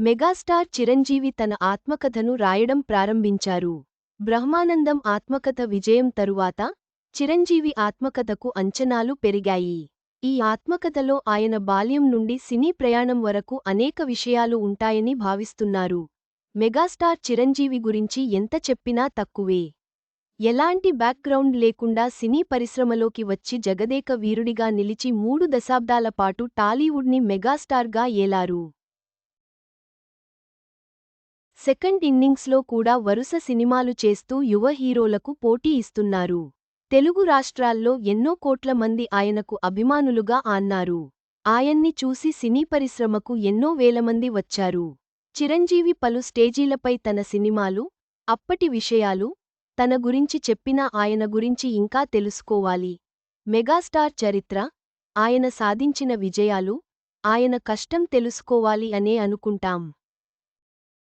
Megastar Chiranjeevi తన ఆత్మకథను రాయడం ప్రారంభించారు. బ్రహ్మానందం ఆత్మకథ విజయం తరువాత చిరంజీవి ఆత్మకథకు అంచనాలు పెరిగాయి. ఈ ఆత్మకథలో ఆయన బాల్యం నుండి సినీ ప్రయాణం వరకు అనేక విషయాలు ఉంటాయని భావిస్తున్నారు. మెగాస్టార్ చిరంజీవి గురించి ఎంత చెప్పినా తక్కువే. ఎలాంటి బ్యాక్గ్రౌండ్ లేకుండా సినీ పరిశ్రమలోకి వచ్చి జగదేక వీరుడిగా నిలిచి మూడు దశాబ్దాల పాటు టాలీవుడ్ని మెగాస్టార్గా ఏలారు. సెకండ్ ఇన్నింగ్స్లో కూడా వరుస సినిమాలు చేస్తూ యువ హీరోలకు పోటీ ఇస్తున్నారు. తెలుగు రాష్ట్రాల్లో ఎన్నో కోట్ల మంది ఆయనకు అభిమానులుగా ఆన్నారు. ఆయన్ని చూసి సినీ పరిశ్రమకు ఎన్నో వేలమంది వచ్చారు. చిరంజీవి పలు స్టేజీలపై తన సినిమాలు అప్పటి విషయాలు తన గురించి చెప్పినా ఆయన గురించి ఇంకా తెలుసుకోవాలి. మెగాస్టార్ చరిత్ర ఆయన సాధించిన విజయాలు ఆయన కష్టం తెలుసుకోవాలి అనే అనుకుంటాం.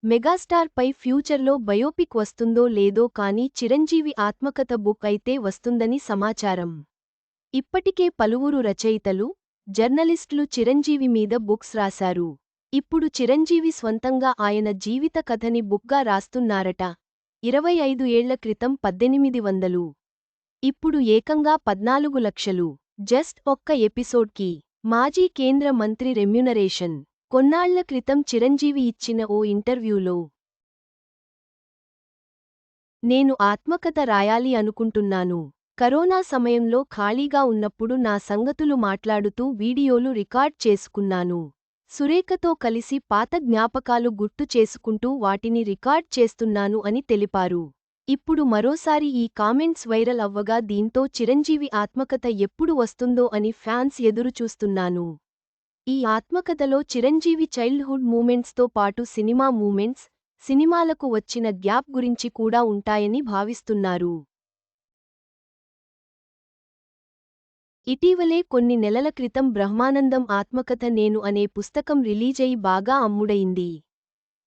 మెగాస్టార్ పై ఫ్యూచర్లో బయోపిక్ వస్తుందో లేదో కానీ చిరంజీవి ఆత్మకథ బుక్ అయితే వస్తుందని సమాచారం. ఇప్పటికే పలువురు రచయితలు జర్నలిస్టులు చిరంజీవి మీద బుక్స్ రాశారు. ఇప్పుడు చిరంజీవి స్వంతంగా ఆయన జీవిత కథని బుక్గా రాస్తున్నారట. ఇరవై ఐదు ఏళ్ళ క్రితం పద్దెనిమిది వందలు. ఇప్పుడు ఏకంగా పద్నాలుగు లక్షలు. జస్ట్ ఒక్క ఎపిసోడ్కి. మాజీ కేంద్ర మంత్రి రెమ్యునరేషన్. కొన్నాళ్ళ క్రితం చిరంజీవి ఇచ్చిన ఓ ఇంటర్వ్యూలో నేను ఆత్మకథ రాయాలి అనుకుంటున్నాను. కరోనా సమయంలో ఖాళీగా ఉన్నప్పుడు నా సంగతులు మాట్లాడుతూ వీడియోలు రికార్డ్ చేసుకున్నాను. సురేఖతో కలిసి పాత జ్ఞాపకాలు గుర్తు చేసుకుంటూ వాటిని రికార్డ్ చేస్తున్నాను అని తెలిపారు. ఇప్పుడు మరోసారి ఈ కామెంట్స్ వైరల్ అవ్వగా దీంతో చిరంజీవి ఆత్మకథ ఎప్పుడు వస్తుందో అని ఫ్యాన్స్ ఎదురుచూస్తున్నాను. ఈ ఆత్మకథలో చిరంజీవి చైల్డ్హుడ్ మూమెంట్స్తో పాటు సినిమా మూమెంట్స్ సినిమాలకు వచ్చిన గ్యాప్ గురించి కూడా ఉంటాయని భావిస్తున్నారు. ఇటీవలే కొన్ని నెలల క్రితం బ్రహ్మానందం ఆత్మకథ నేను అనే పుస్తకం రిలీజై బాగా అమ్ముడైంది.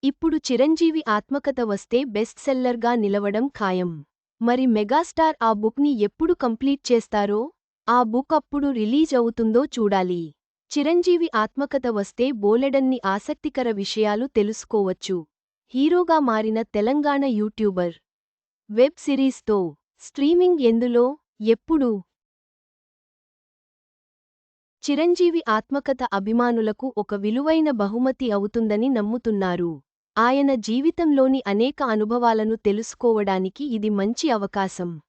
ఇప్పుడు చిరంజీవి ఆత్మకథ వస్తే బెస్ట్ సెల్లర్గా నిలవడం ఖాయం. మరి మెగాస్టార్ ఆ బుక్ని ఎప్పుడు కంప్లీట్ చేస్తారో? ఆ బుక్ అప్పుడు రిలీజ్ అవుతుందో చూడాలి. చిరంజీవి ఆత్మకథ వస్తే బోలెడన్ని ఆసక్తికర విషయాలు తెలుసుకోవచ్చు. హీరోగా మారిన తెలంగాణ యూట్యూబర్. వెబ్ సిరీస్తో స్ట్రీమింగ్ ఎందులో? ఎప్పుడు? చిరంజీవి ఆత్మకథ అభిమానులకు ఒక విలువైన బహుమతి అవుతుందని నమ్ముతున్నారు. ఆయన జీవితంలోని అనేక అనుభవాలను తెలుసుకోవడానికి ఇది మంచి అవకాశం.